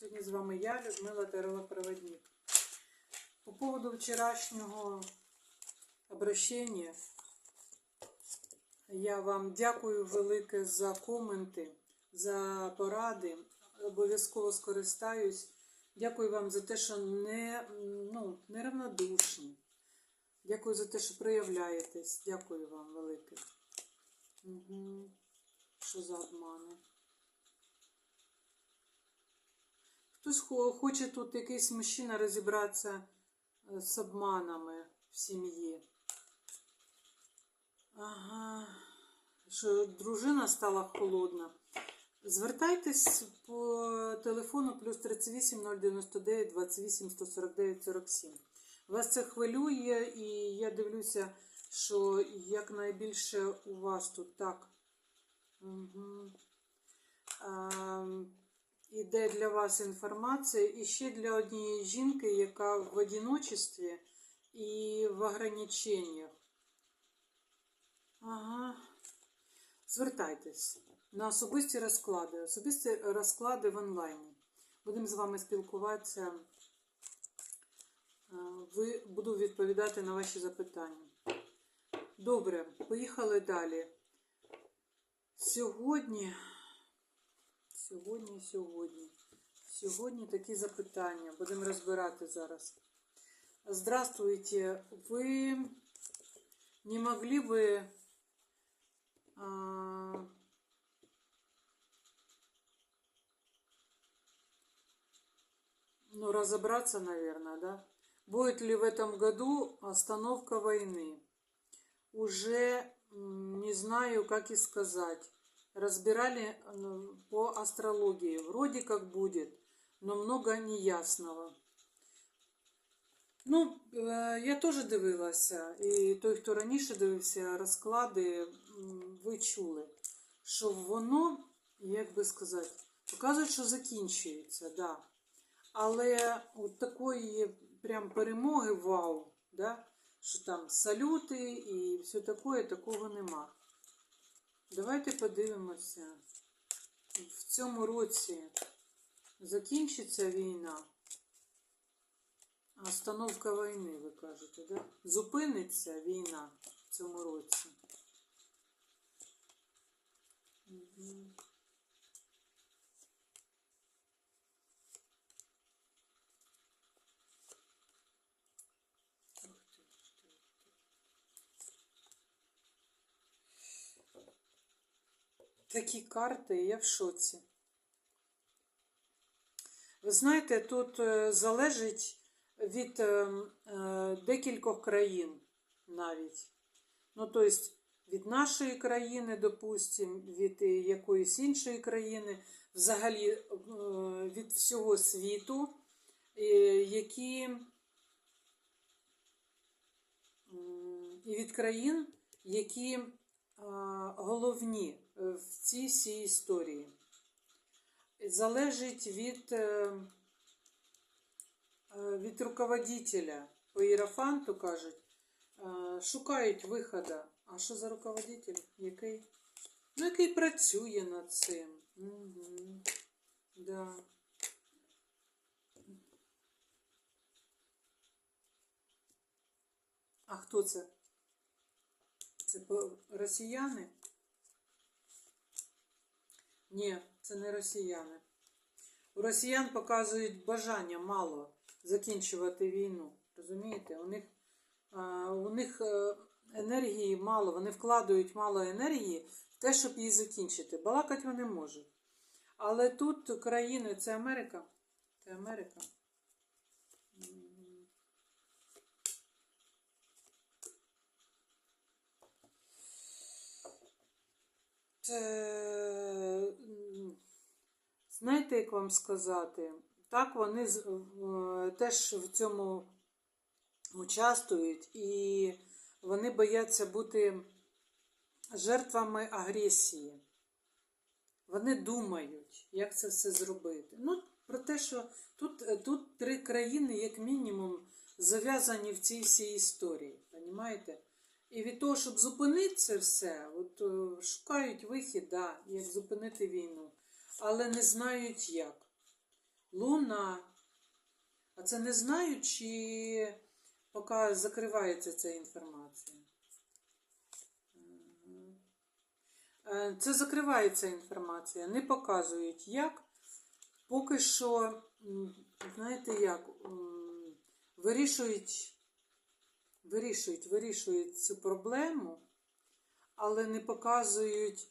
Сьогодні з вами я, Людмила Тарова Проводник. По поводу вчорашнього обращення я вам дякую велике за коменти, за поради. Обов'язково скористаюсь. Дякую вам за те, що не, ну, неравнодушні. Дякую за те, що проявляєтесь. Дякую вам велике. Угу. Що за обмани? Хтось хоче тут якийсь мужчина розібратися е, з обманами в сім'ї. Ага. Що дружина стала холодна. Звертайтесь по телефону плюс 38 099 28 149 47. Вас це хвилює, і я дивлюся, що якнайбільше у вас тут так. Угу. Іде для вас інформація і ще для однієї жінки, яка в одиночестві і в ограниченнях. Ага. Звертайтесь на особисті розклади. Особисті розклади в онлайні. Будемо з вами спілкуватися. Е, Ви буду відповідати на ваші запитання. Добре, поїхали далі. Сьогодні, сьогодні, сьогодні, сьогодні такі запитання. Будемо розбирати зараз. Здравствуйте. Ви не могли бы а, ну, разобраться, наверное, да? Будет ли в этом году остановка войны? Уже м, не знаю, как и сказать. Разбирали э, по астрологии. Вроде как будет, но много неясного. Ну, е, я теж дивилася, і той, хто раніше дивився розклади, ви чули, що воно, як би сказати, показує, що закінчується, да. Але от такої прям перемоги вау, да, що там салюти і все таке, такого нема. Давайте подивимося. В цьому році закінчиться війна. Остановка війни, ви кажете, да? Зупиниться війна в цьому році. Мгм. Ух ти, ух ти, ух ти. Такі карти, я в шоці. Ви знаєте, тут е, залежить від е, е, декількох країн навіть. Ну, тобто від нашої країни, допустимо, від якоїсь іншої країни, взагалі від всього світу, які і від країн, які головні в цій всій історії. Залежить від. е, Е, від руководителя по іерофанту кажуть, е, шукають виходу. А що за руководитель? Який? Ну, який працює над цим. Угу. Да. А хто це? Це росіяни? Ні, це не росіяни. У росіян показують бажання мало закінчувати війну. Розумієте? У них, у них е, енергії мало, вони вкладають мало енергії в те, щоб її закінчити. Балакати вони можуть. Але тут країни це Америка. Це Америка. Знаєте, як вам сказати? Так, вони теж в цьому участвують, і вони бояться бути жертвами агресії. Вони думають, як це все зробити. Ну, про те, що тут, тут три країни, як мінімум, зав'язані в цій всій історії. Понімаєте? І від того, щоб зупинити це все, от, е, шукають вихід, да, як зупинити війну, але не знають як. Луна. А це не знаю, чи поки закривається ця інформація. Е, Це закривається інформація, не показують як. Поки що, знаєте як, вирішують, вирішують, вирішують цю проблему, але не показують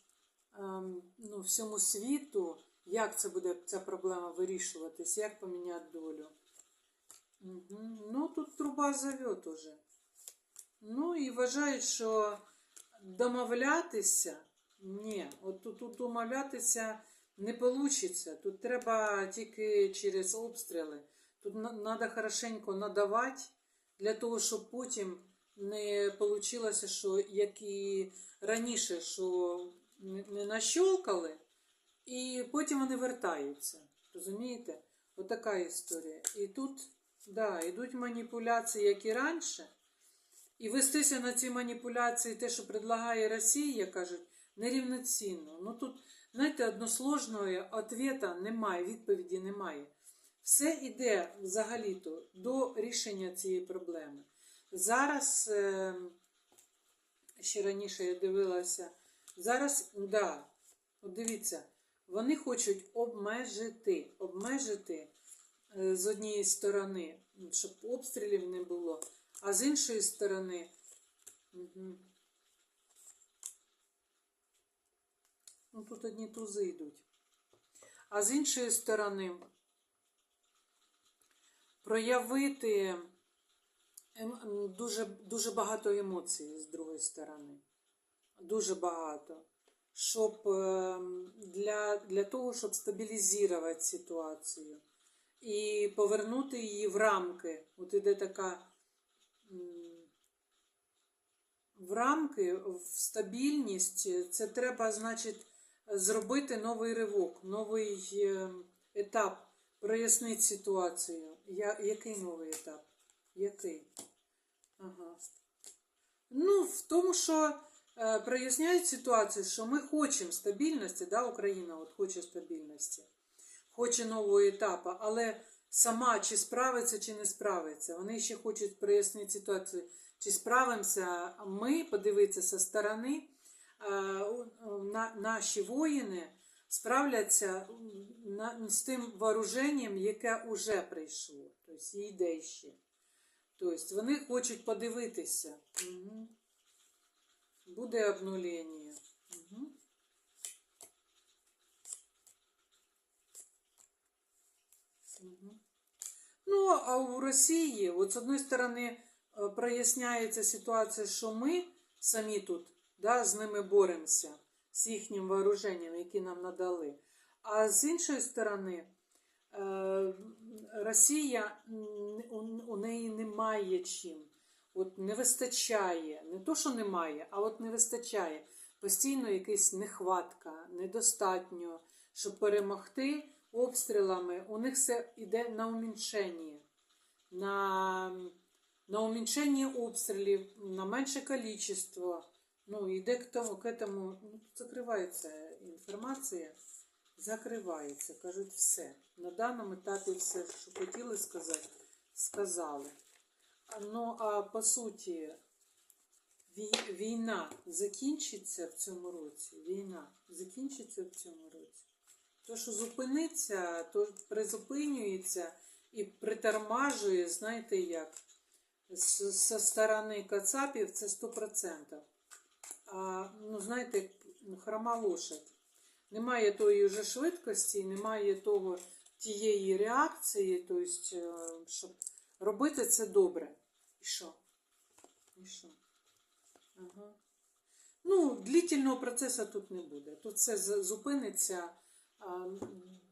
ем, ну, всьому світу, як це буде ця проблема вирішуватись, як поміняти долю. Угу. Ну, тут труба зовет уже. Ну і вважають, що домовлятися, ні, от тут, тут домовлятися не вийде. Тут треба тільки через обстріли. Тут треба хорошенько надавати для того, щоб потім не вийшло, що як і раніше, що не нащолкали, і потім вони вертаються. Розумієте? Отака історія. І тут, да, йдуть маніпуляції, як і раніше. І вестися на ці маніпуляції, те, що предлагає Росія, кажуть, нерівноцінно. Ну тут, знаєте, односложного відповіді немає. Все йде взагалі-то до рішення цієї проблеми. Зараз, е, ще раніше я дивилася, зараз, да, от дивіться, вони хочуть обмежити, обмежити е, з однієї сторони, щоб обстрілів не було, а з іншої сторони. Угу. Ну, тут одні тузи йдуть. А з іншої сторони, проявити ем- ем, дуже, дуже багато емоцій з другої сторони. Дуже багато. Щоб ем, для, для того, щоб стабілізувати ситуацію і повернути її в рамки. От іде така в рамки, в стабільність. Це треба, значить, зробити новий ривок, новий е, етап, прояснити ситуацію. Я, який новий етап? Який? Ага. Ну, в тому, що е, проясняють ситуацію, що ми хочемо стабільності, да, Україна от хоче стабільності, хоче нового етапу, але сама чи справиться, чи не справиться. Вони ще хочуть прояснити ситуацію, чи справимося ми, подивитися зі сторони, е, на, наші воїни справляться з тим вооруженням, яке вже прийшло, тобто йде ще. Тобто вони хочуть подивитися. Угу. Буде обнулення. Угу. Угу. Ну, а у Росії, от з одної сторони, е, проясняється ситуація, що ми самі тут да, з ними боремося, з їхнім вооруженням, яке нам надали. А з іншої сторони, е, Росія у, у неї немає чим. От не вистачає, не то, що немає, а от не вистачає. Постійно якась нехватка, недостатньо, щоб перемогти обстрілами. У них все йде на уміншення, на, на уміншення обстрілів, на менше кількість. Ну, йде к тому, к этому, ну, закривається інформація, закривається, кажуть все. На даному етапі все, що хотіли сказати, сказали. Ну, а по суті, війна закінчиться в цьому році. Війна закінчиться в цьому році. То, що зупиниться, то призупинюється і притормажує, знаєте як, з- зі сторони Кацапів це 100%. Ну, знаєте, хрома лошадь. Немає тої вже швидкості, немає того тієї реакції, тобто, е, щоб робити це добре. І що? І що? Ага. Ну, длительного процесу тут не буде. Тут з- зупиниться.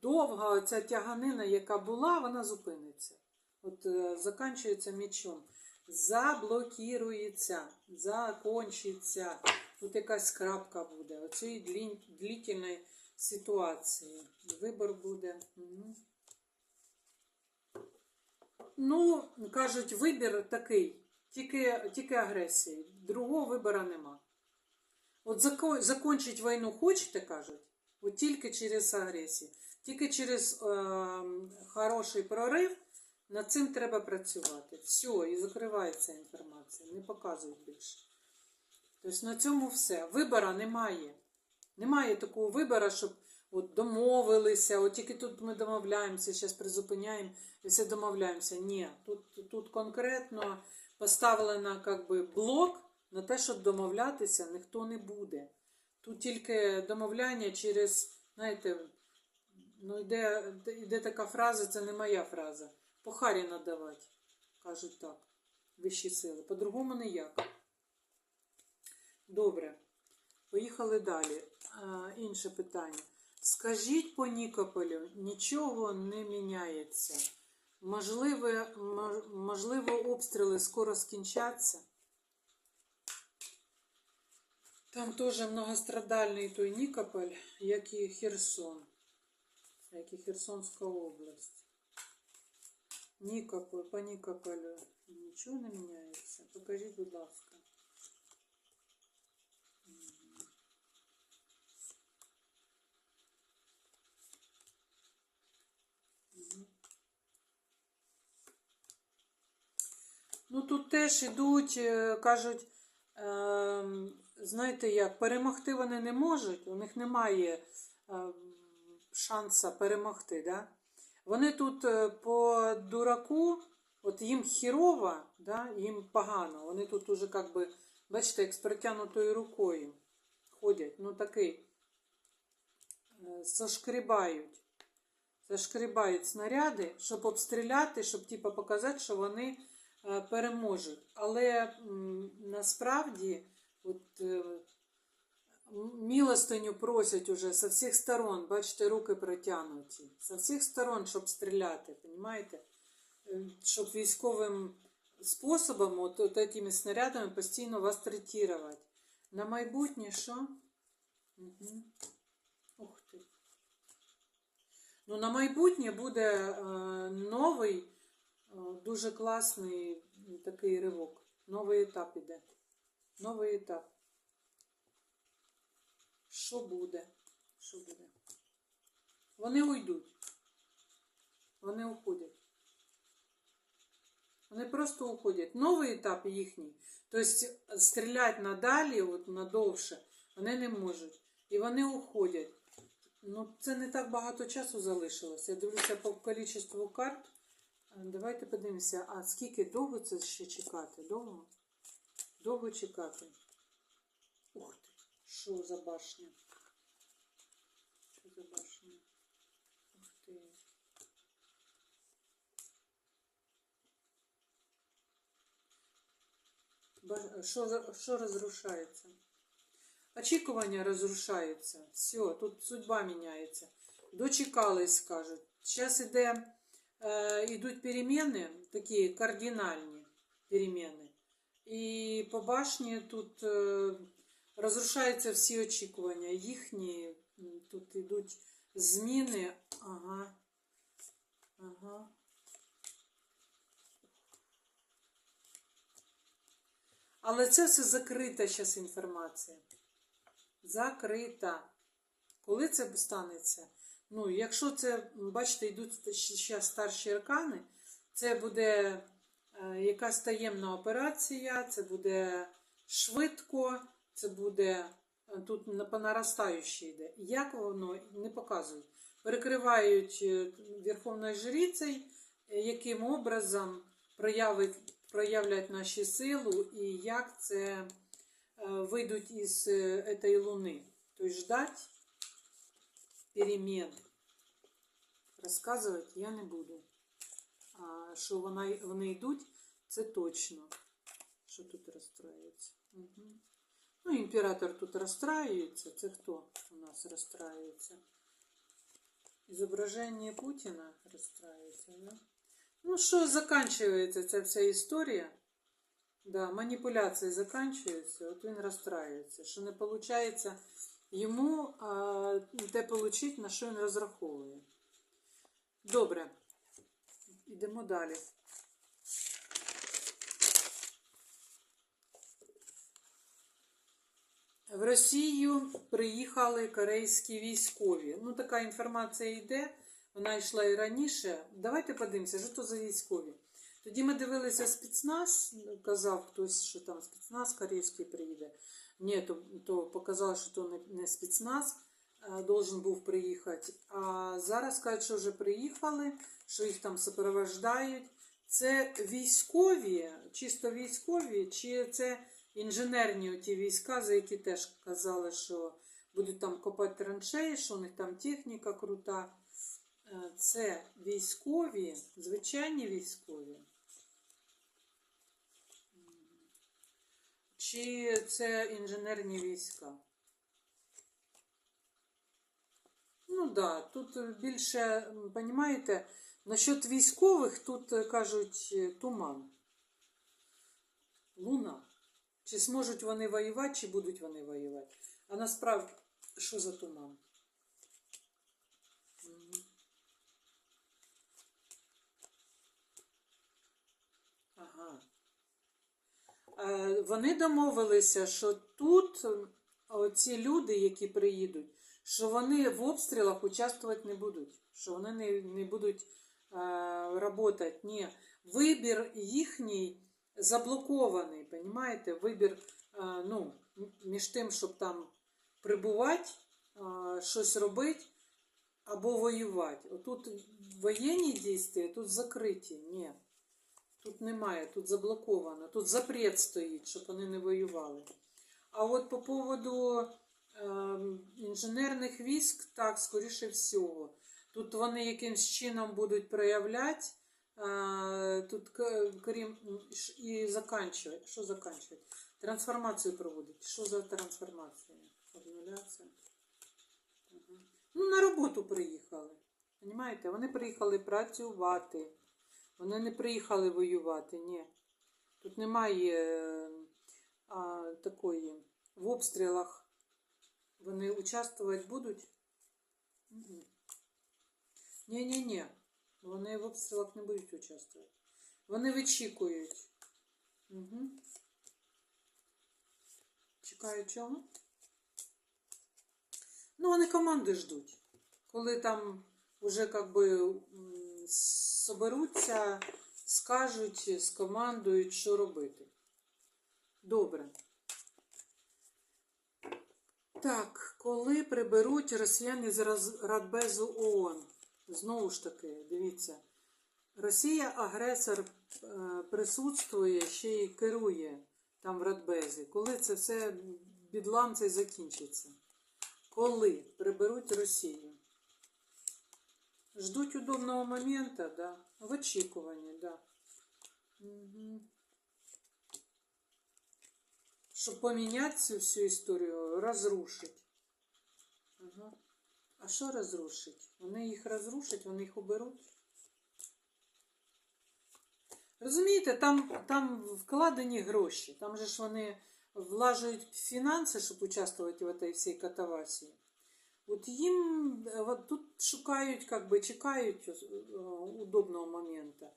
Довга ця тяганина, яка була, вона зупиниться. От е, закінчується мечом. Заблокірується, закончиться. Тут якась крапка буде. Оцієї длін- длительної ситуації. Вибор буде. Ну, кажуть, вибір такий, тільки, тільки агресії. Другого вибору нема. От зако- війну хочете, кажуть, от тільки через агресію. Тільки через е, хороший прорив над цим треба працювати. Все, і закривається інформація, не показують більше. Тобто на цьому все. Вибора немає. Немає такого вибору, щоб от домовилися, от тільки тут ми домовляємося, зараз призупиняємо і все домовляємося. Ні, тут, тут конкретно поставлено как би, блок на те, щоб домовлятися, ніхто не буде. Тут тільки домовляння через, знаєте, ну йде, йде така фраза, це не моя фраза. По харі надавати, кажуть так, вищі сили. По-другому ніяк. Добре. Поїхали далі. А, інше питання. Скажіть по Нікополю, нічого не міняється. Можливо, можливо, обстріли скоро скінчаться. Там теж многострадальний той Нікополь, як і Херсон, як і Херсонська область. Нікополь, по Нікополю нічого не міняється. Покажіть, будь ласка. Тут теж ідуть, е, кажуть, ем, знаєте як, перемогти вони не можуть, у них немає ем, шанса перемогти. Да? Вони тут е, по дураку, от їм хірово, да? їм погано. Вони тут уже, как би, бачите, як з протягнутою рукою ходять. Ну такий, е, зашкрібають. Зашкрібають снаряди, щоб обстріляти, щоб типу, показати, що вони переможуть. Але насправді от, е, милостиню просять уже з всіх сторон, бачите, руки протягнуті. З всіх сторон, щоб стріляти, розумієте? Щоб військовим способом, от, от такими снарядами постійно вас третувати. На майбутнє що? Угу. Ух ти. Ну, на майбутнє буде е, новий, е, дуже класний такий ривок. Новий етап іде. Новий етап. Що буде? Що буде? Вони уйдуть. Вони уходять. Вони просто уходять. Новий етап їхній. Тобто стріляти надалі, от надовше, вони не можуть. І вони уходять. Ну, це не так багато часу залишилося. Я дивлюся по кількості карт. Е, Давайте подивимося, а скільки довго це ще чекати? Довго? Довго чекати. Ух ти, що за башня? Що за башня? Ух ти. Що, за- що розрушається? Очікування розрушаються. Все, тут судьба міняється. Дочекались, кажуть. Зараз іде, е, йдуть переміни, такі кардинальні переміни. І по башні тут е, розрушаються всі очікування. Їхні тут йдуть зміни. Ага. Ага. Але це все закрита зараз інформація. Закрита. Коли це станеться? Ну, якщо це, бачите, йдуть ще старші аркани, це буде е, якась таємна операція, це буде швидко, це буде е, тут по йде. Як воно не показують. Перекривають е, Верховною Жрицею, е, яким образом проявить, проявлять наші силу і як це вийдуть із цієї луни. Тобто ждать перемен. Розказувати я не буду. А що вона, вони йдуть, це точно. Що тут розстраюється. Угу. Ну, імператор тут розстраюється. Це хто у нас розстраюється? Изображение Путина розстраюється, да? Ну, що заканчивається ця вся історія? Да, маніпуляції заканчуються, от він розстраюється, що не виходить Йому те получить, на що він розраховує. Добре, йдемо далі. В Росію приїхали корейські військові. Ну, така інформація йде, вона йшла і раніше. Давайте подивимося, що то за військові. Тоді ми дивилися спецназ, казав хтось, що там спецназ корейський приїде. Ні, то, то показало, що то не, спецназ е, должен був приїхати. А зараз кажуть, що вже приїхали, що їх там супровождають. Це військові, чисто військові, чи це інженерні ті війська, за які теж казали, що будуть там копати траншеї, що у них там техніка крута. Е, Це військові, звичайні військові. Чи це інженерні війська? Ну да, тут більше, розумієте, насчет військових тут е, кажуть е, туман. Луна. Чи зможуть вони воювати, чи будуть вони воювати? А насправді, що за туман? Мгм. Ага. Е, Вони домовилися, що тут е, оці люди, які приїдуть, що вони в обстрілах участвувати не будуть, що вони не, не будуть е, працювати. Ні, вибір їхній заблокований, понімаєте? Вибір, е, ну, між тим, щоб там прибувати, е, щось робити або воювати. Отут воєнні дії, тут закриті. Ні. Тут немає, тут заблоковано, тут запрет стоїть, щоб вони не воювали. А от по поводу ем, інженерних військ, так, скоріше всього, тут вони якимсь чином будуть проявляти, е, тут крім і заканчувати. Що заканчувати? Трансформацію проводить. Що за трансформація? Обнуляція. Ага. Ну, на роботу приїхали. Понімаєте? Вони приїхали працювати. Вони не приїхали воювати, ні. Тут немає е, а, такої. В обстрілах вони участвувати будуть? Ні, ні, ні. Вони в обстрілах не будуть участвувати. Вони вичікують. Угу. Чекають чого? Ну, вони команди ждуть. Коли там вже как би соберуться, скажуть, скомандують, що робити. Добре. Так, коли приберуть росіяни з Радбезу ООН? Знову ж таки, дивіться. Росія агресор е, присутствує, ще й керує там в Радбезі. Коли це все бідлам цей закінчиться? Коли приберуть Росію? Ждуть удобного момента, да. В очікуванні, да. Угу. Щоб поміняти цю всю історію, розрушить. Ага. А що розрушить? Вони їх розрушать, вони їх оберуть. Розумієте, там, там вкладені гроші. Там же ж вони влажують фінанси, щоб участвувати в цій катавасії. От їм е, от тут шукають, как би, чекають е, удобного моменту.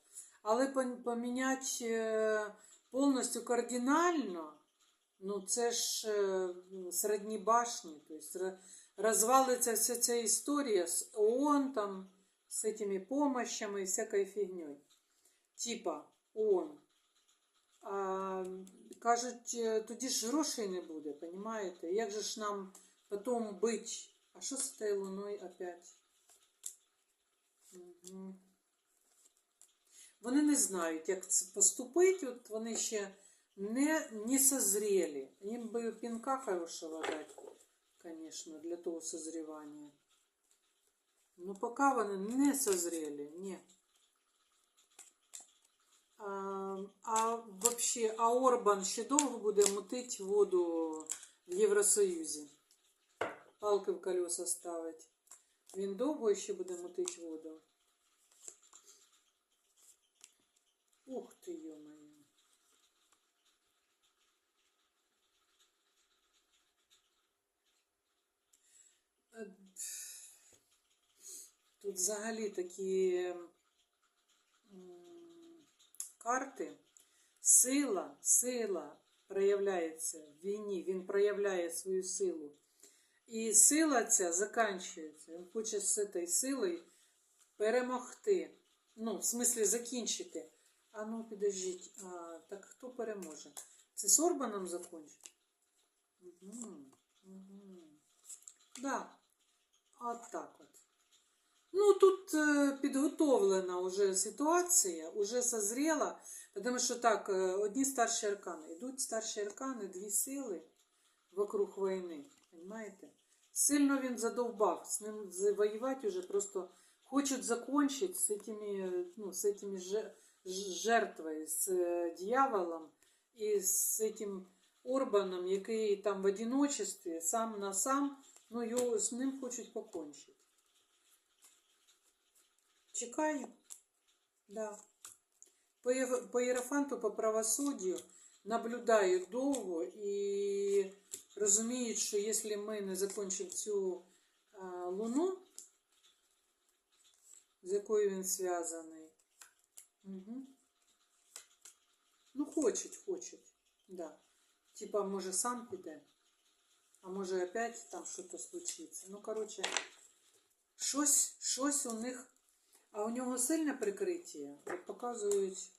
Але пом- поміняти е, повністю кардинально, ну це ж середні башні. Тобто розвалиться вся ця історія з ООН, там, з цими помощами і всякою фігньою. Типа ООН. А, кажуть, тоді ж грошей не буде, понімаєте? Як же ж нам потім бити? А що з цією луною опять? Угу. Вони не знають, як це поступити, от вони ще не, не созрели. Їм би пінка хорошого дати, звісно, для того созрівання. Ну, поки вони не созрели, ні. А, а вообще, а Орбан ще довго буде мутить воду в Євросоюзі? Палки в колеса ставить. Він довго ще буде мутить воду. Ух ти, йо-моє. Е, Тут взагалі такі карти. Сила, сила проявляється в війні, він проявляє свою силу. І сила ця закінчується. Він хоче з цією силою перемогти. Ну, в смислі закінчити. А ну, підождіть, а, так хто переможе? Це з Орбаном закончить? Угу, угу. Да. От так от. Ну, тут е, підготовлена вже ситуація, вже созріла, тому що так, е, одні старші аркани. Йдуть старші аркани, дві сили вокруг війни. Понимаєте? Сильно він задовбав, з ним з- воювати вже просто хочуть закончити з этими, ну, з этими же- ж- жертвою, з е, дьяволом і з цим Орбаном, який там в одиночестві, сам на сам, ну, його, з ним хочуть покончити. Чекаю. Да. По, Єв- по Єрофанту, по правосуддю наблюдають довго і розуміють, що якщо ми не закінчимо цю луну, з якою він зв'язаний, угу. ну, хочуть, хочуть. Да. Типа, може, сам піде, а може опять там щось случиться. Ну, коротше, щось, щось у них. А у нього сильне прикриття. От показують,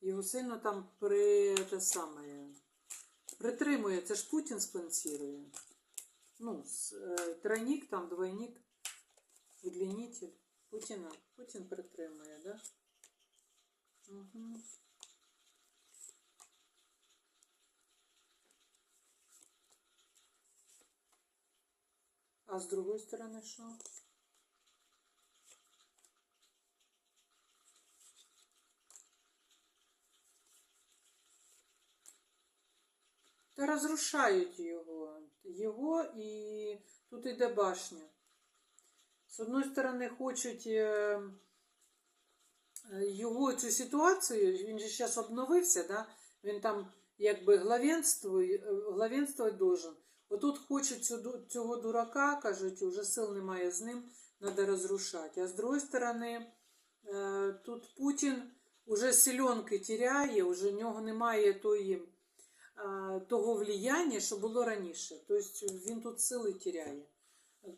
його сильно там при те саме, притримує. Це ж Путін спонсірує. Ну, е, тройник, там двойник, удлінитель. Путіна. Путін притримує, да? Угу. А з другої сторони що? Розрушають його. Його і тут іде башня. З одної сторони, хочуть е, е, його цю ситуацію, він же зараз обновився, да? він там якби главенствує, е, главенствувати должен. Отут хочуть цього дурака, кажуть, уже сил немає з ним, треба розрушати. А з другої сторони, тут Путін уже силенки тіряє, уже в нього немає тої того влияння, що було раніше. Тобто він тут сили тіряє.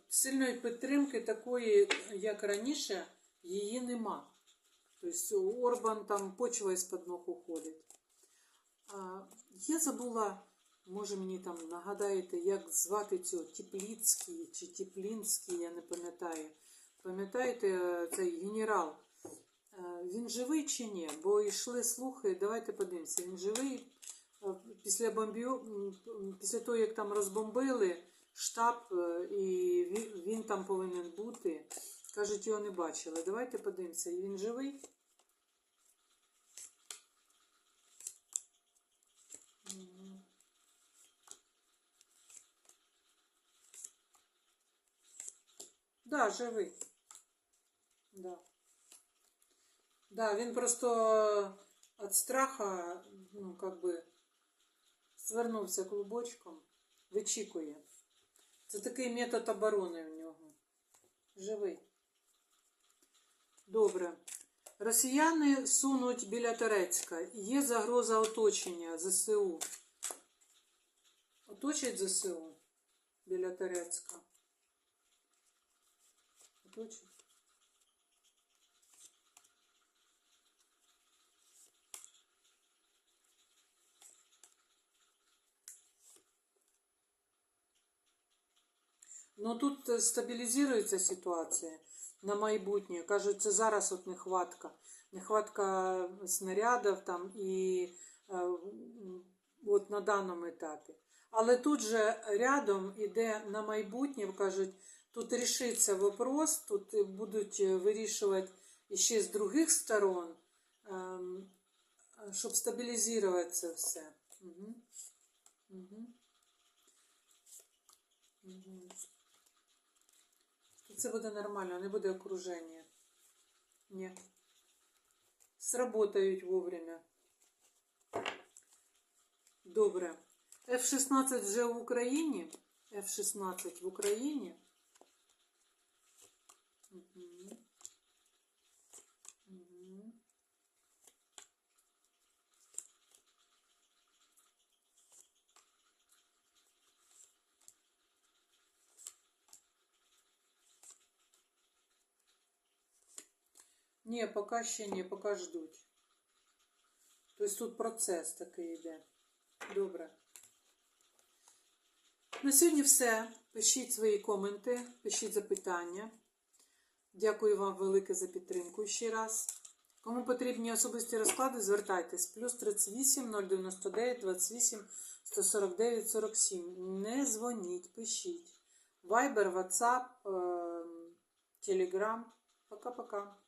Сильної підтримки такої, як раніше, її нема. Тобто Орбан там почва із-під ног уходить. Я забула, може мені там нагадаєте, як звати цього Тепліцький чи Теплінський, я не пам'ятаю. Пам'ятаєте, е, цей генерал? Е, Він живий чи ні? Бо йшли слухи, давайте подивимося, він живий. Е, Після м, після того, як там розбомбили штаб, е, і він, там повинен бути. Кажуть, його не бачили. Давайте подивимося, він живий. Да, живий. Да. Да, він просто від страха, ну, как би, звернувся клубочком, вичікує. Це такий метод оборони в нього. Живий. Добре. Росіяни сунуть біля Терецька. Є загроза оточення ЗСУ. Оточать ЗСУ біля Терецька. Оточать. Ну тут е, стабілізується ситуація на майбутнє. Кажуть, це зараз от нехватка. Нехватка снарядів там і е, от на даному етапі. Але тут же рядом іде на майбутнє, кажуть, тут рішиться вопрос, тут будуть вирішувати ще з других сторон, ем, щоб стабілізувати це все. Угу. Угу. Угу. Це буде нормально, не буде окруження. Ні. Сработають вовремя. Добре. F-16 вже в Україні. F-16 в Україні. Угу. Ні, поки ще ні, поки ждуть. Тобто тут процес такий йде. Добре. На сьогодні все. Пишіть свої коменти, пишіть запитання. Дякую вам велике за підтримку ще раз. Кому потрібні особисті розклади, звертайтесь. Плюс 38 099 28 149 47. Не дзвоніть, пишіть. Viber, WhatsApp, Telegram. Пока-пока.